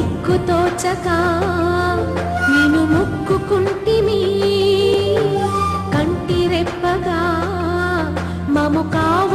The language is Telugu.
దిక్కుతోచక నేను మొక్కుకుంటిమి. కంటి రెప్పగా మము కావ